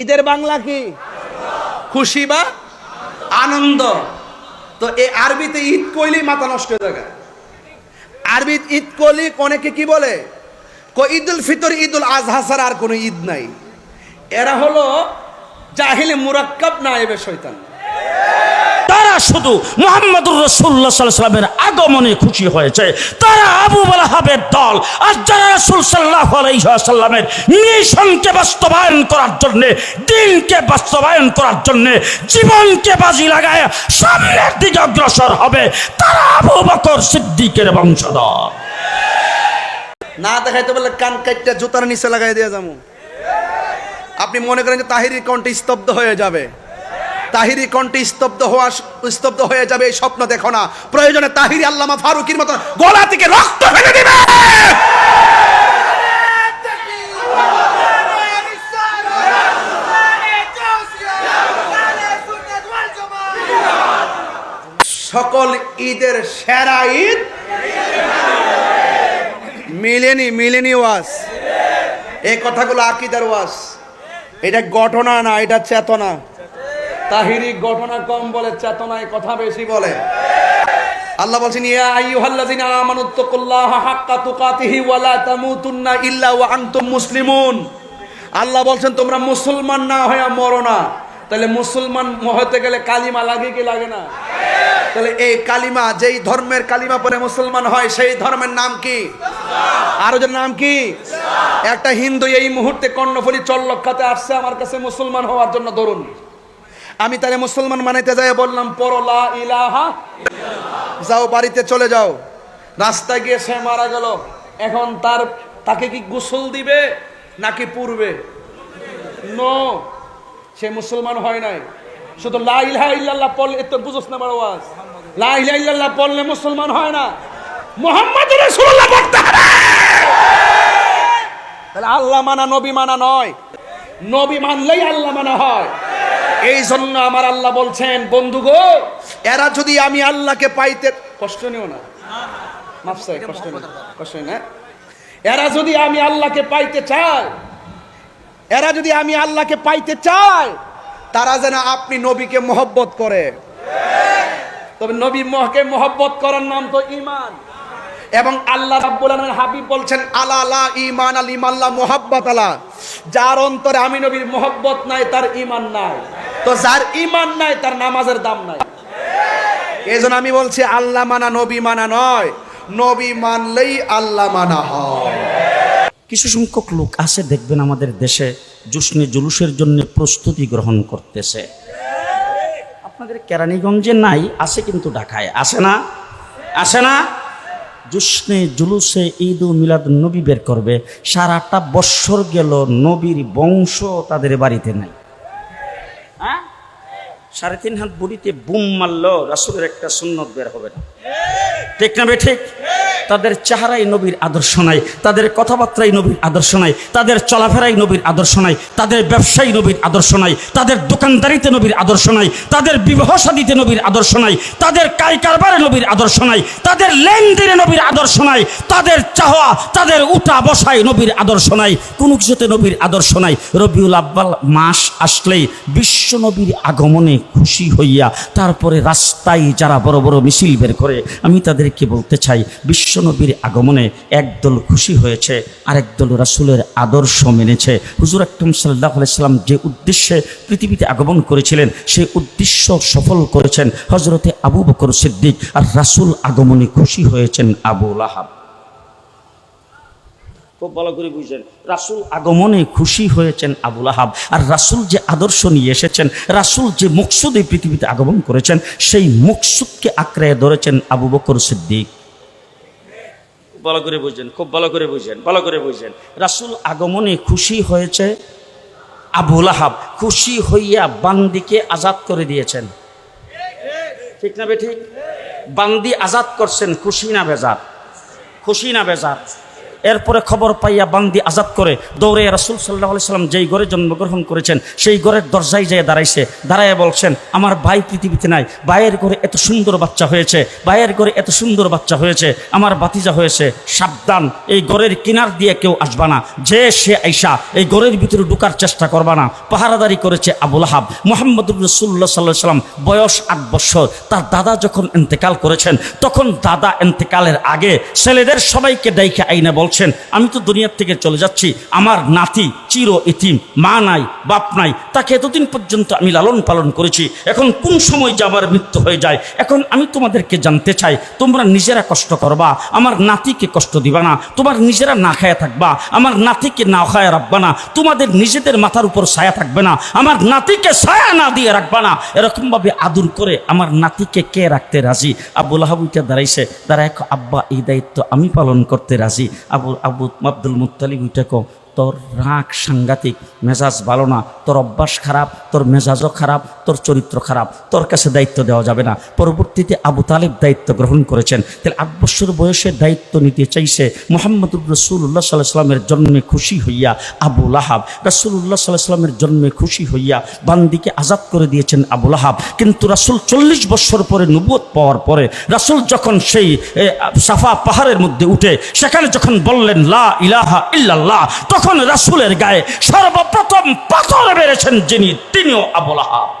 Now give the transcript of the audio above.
ঈদের বাংলা কি? খুশি বা আনন্দ? তো এই আরবিতে ঈদ কইলেই মাথা নষ্ট হয়ে যায় আরবি ঈদ কইলি অনেকে কি বলে? ঈদুল ফিতর, ঈদুল আজহা ছাড়া আর কোনো ঈদ নাই। এরা হলো জাহিলে মুরাক্কাব না এবে শৈতান শুধু মোহাম্মদুর রসুল্লাহ সাল্লামের আগমনে খুশি হয়েছে। তারা আবু বালাহাবের দল আর যারা রসুল সাল্লাহ আলাইসাল্লামের মিশনকে বাস্তবায়ন করার জন্য, দিনকে বাস্তবায়ন করার জন্য, জীবনকে বাজি লাগায় সামনের দিকে অগ্রসর হবে, তারা আবু বকর সিদ্দিকের বংশধর। না দেখাইতে বললে কান কাইটটা জুতার নিচে লাগাই দিয়ে যাব আপনি মনে করেন যে তাহিরি কণ্ঠে স্তব্ধ হয়ে যাবে। তাহিরি কণ্ঠে স্তব্ধ হওয়া, স্তব্ধ হয়ে যাবে এই স্বপ্ন দেখো না। প্রয়োজনে তাহিরি আল্লামা ফারুকির মতো গলা থেকে রক্ত ফেলে দিবে। সকল ঈদের সেরা ঈদ। মিলেনি মিলেনি ওয়াস এই কথাগুলো আকিদার ওয়াস এটা ঘটনা না, এটা চেতনা। তাহিরি ঘটনা কম বলে চেতনায় কথা বেশি বলে। আল্লাহ বলছেন, ইয়া আইয়ুহাল্লাযিনা আমানুত্তাকুল্লাহা হাক্কা তুকাতিহি ওয়া লা তামুতুন্না ইল্লা ওয়া আনতুম মুসলিমুন। আল্লাহ বলছেন, তোমরা মুসলমান না হয়ে মরো না। তাহলে মুসলমান হতে গেলে কালিমা লাগে কি লাগে না? তাহলে এই কালিমা, যেই ধর্মের কালিমা পরে মুসলমান হয়, সেই ধর্মের নাম কি? আরও যে নাম কি? একটা হিন্দু এই মুহূর্তে কর্ণফুলি চল্লক্ষাতে আসছে, আমার কাছে মুসলমান হওয়ার জন্য ধরুন আমি তারে মুসলমান মানাইতে যাই বললাম পরলা ইলাহা যাও, বাড়িতে চলে যাও। রাস্তায় গিয়ে সে মারা গেল। এখন তার, তাকে কি গোসল দিবে নাকি পূর্বে নো, সে মুসলমান হয় নাই। শুধু লা ইলাহা ইল্লাল্লাহ পড়লে এত বুঝোস না বড় ওয়াজ লা ইলাহা ইল্লাল্লাহ পড়লে মুসলমান হয় না। মোহাম্মদ রাসূলুল্লাহ পড়তে হবে! তাহলে আল্লাহ মানা, নবী মানা নয়। নবী মানলেই আল্লাহ মানা হয়। এই জন্য আমার আল্লাহ বলছেন, বন্ধু গো, এরা যদি আমি আল্লাহকে পাইতে কষ্ট নিও না। কষ্ট কষ্ট না। এরা যদি আমি আল্লাহকে পাইতে চাই এরা যদি আমি আল্লাহকে পাইতে চাই তারা যেন আপনি নবীকে মহব্বত করে। তবে নবী মহকে মহব্বত করার নাম তো ইমান এবং আল্লাহ রাব্বুল হাবিব বলছেন, আলা লা ঈমান আল ইমাল্লাহ মুহাব্বত আলা। যার অন্তরে আমি নবীর মহব্বত নাই, তার ইমান নাই। তো যার ঈমান নাই, তার নামাজের দাম নাই। এজন্য আমি বলছি, আল্লাহ মানা, নবী মানা নয়। নবী মানলেই আল্লাহ মানা হয়। কিছু সংখ্যক লোক আছে, দেখবেন আমাদের দেশে জুসনে জুলুসের জন্য প্রস্তুতি গ্রহণ করতেছে। আপনাদের কেরানীগঞ্জে নাই, আছে কিন্তু ঢাকায়। আসে না? আসে না? জুসনে জুলুসে ঈদ মিলাদ নবী বের করবে। সারাটা বৎসর গেল, নবীর বংশ তাদের বাড়িতে নাই। সাড়ে তিন হাত বুড়িতে বুম মারল রাসুলের একটা সুন্নত বের হবে না। ঠিক না বে ঠিক? তাদের চেহারাই নবীর আদর্শ নাই তাদের কথাবার্তাই নবীর আদর্শ নাই তাদের চলাফেরাই নবীর আদর্শ নাই তাদের ব্যবসায়ী নবীর আদর্শ নাই তাদের দোকানদারিতে নবীর আদর্শ নাই তাদের বিবাহ সাদিতে নবীর আদর্শ নাই তাদের কাই কারবারে নবীর আদর্শ নাই তাদের লেনদেনে নবীর আদর্শ নাই তাদের চাহা তাদের উঠা বসায় নবীর আদর্শ নাই কোনো কিছুতে নবীর আদর্শ নাই রবিউল আব্বাল মাস আসলেই বিশ্ব নবীর আগমনে খুশি হইয়া তারপরে রাস্তায় যারা বড় বড় মিছিল বের করে আমি তাদেরকে বলতে চাই বিশ্ব নবীর আগমনে একদল খুশি হয়েছে, আরেকদল রাসূলের আদর্শ মেনেছে। হুজুর আকরম সাল্লাহ আলাইসাল্লাম যে উদ্দেশ্যে পৃথিবীতে আগমন করেছিলেন সেই উদ্দেশ্য সফল করেছেন হজরতে আবু বকর সিদ্দিক আর রাসূল আগমনে খুশি হয়েছেন আবু লাহাব। খুব ভালো করে বুঝছেন রাসুল আগমনে খুশি হয়েছেন আবুল আহাব আর রাসুল যে আদর্শ নিয়ে এসেছেন, রাসুল যে মকসুদে পৃথিবীতে আগমন করেছেন, সেই মকসুদকে আঁকড়ে ধরেছেন আবু বকর সিদ্দিক। ভালো করে বুঝছেন খুব ভালো করে বুঝছেন ভালো করে বুঝছেন রাসুল আগমনে খুশি হয়েছে আবুল আহাব খুশি হইয়া বান্দিকে আজাদ করে দিয়েছেন। ঠিক না বে ঠিক? বান্দি আজাদ করছেন, খুশি না বেজার? খুশি না বেজার? এরপরে খবর পাইয়া বান্দি আজাদ করে দৌড়ে রাসুল সাল্লাহ সাল্লাম যেই ঘরে জন্মগ্রহণ করেছেন, সেই ঘরের দরজায় যেয়ে দাঁড়াইছে। দাঁড়ায় বলছেন, আমার ভাই পৃথিবীতে নাই। ভাইয়ের ঘরে এত সুন্দর বাচ্চা হয়েছে, ভাইয়ের ঘরে এত সুন্দর বাচ্চা হয়েছে, আমার বাতিজা হয়েছে। সাবধান, এই ঘরের কিনার দিয়ে কেউ আসবা না। যে সে আইসা, এই ঘরের ভিতরে ঢুকার চেষ্টা করবা না। পাহারাদারি করেছে আবুল আহাব। মোহাম্মদুর রসুল্লাহ সাল্লাহ সাল্লাম বয়স আট বছর। তার দাদা যখন ইন্তেকাল করেছেন, তখন দাদা ইন্তেকালের আগে ছেলেদের সবাইকে ডাইকে আইনে বলছেন আমি তো দুনিয়ার থেকে চলে যাচ্ছি। আমার নাতি চির ইতিম মা নাই বাপ নাই। তাকে এতদিন পর্যন্ত আমি লালন পালন করেছি। এখন কোন সময় যে আমার মৃত্যু হয়ে যায়? এখন আমি তোমাদেরকে জানতে চাই তোমরা নিজেরা কষ্ট করবা। আমার নাতিকে কষ্ট দিবা না। তোমার নিজেরা না খায়া থাকবা। আমার নাতিকে না খায়া রাখবা না। তোমাদের নিজেদের মাথার উপর ছায়া থাকবে না। আমার নাতিকে ছায়া না দিয়ে রাখবা না। এরকমভাবে আদর করে আমার নাতিকে কে রাখতে রাজি? আবুল আহাবুইটা দাঁড়াইছে দাঁড়ায় কয়, আব্বা এই দায়িত্ব আমি পালন করতে রাজি। আবু আবু আব্দুল মুতালিব ওইটা কো তোর রাগ সাংঘাতিক, মেজাজ ভালো না, তোর অভ্যাস খারাপ, তোর মেজাজও খারাপ, তোর চরিত্র খারাপ, তোর কাছে দায়িত্ব দেওয়া যাবে না। পরবর্তীতে আবু তালেব দায়িত্ব গ্রহণ করেছেন। তাহলে আট বছর বয়সে দায়িত্ব নিতে চাইছে মোহাম্মদুর রসুল্লাহ সাল্লাহ সাল্লামের জন্মে খুশি হইয়া আবুল আহাব রাসুল্লাহ সাল্লাহ সাল্লামের জন্মে খুশি হইয়া বান্দিকে আজাদ করে দিয়েছেন আবুল আহাব কিন্তু রাসুল চল্লিশ বছর পরে নবুয়ত পাওয়ার পরে রাসুল যখন সেই সাফা পাহাড়ের মধ্যে উঠে, সেখানে যখন বললেন, লা ইলাহা ইল্লাল্লাহ তখন রাসুলের গায়ে সর্বপ্রথম পাথর বেড়েছেন যিনি তিনিও আবুল আহাব।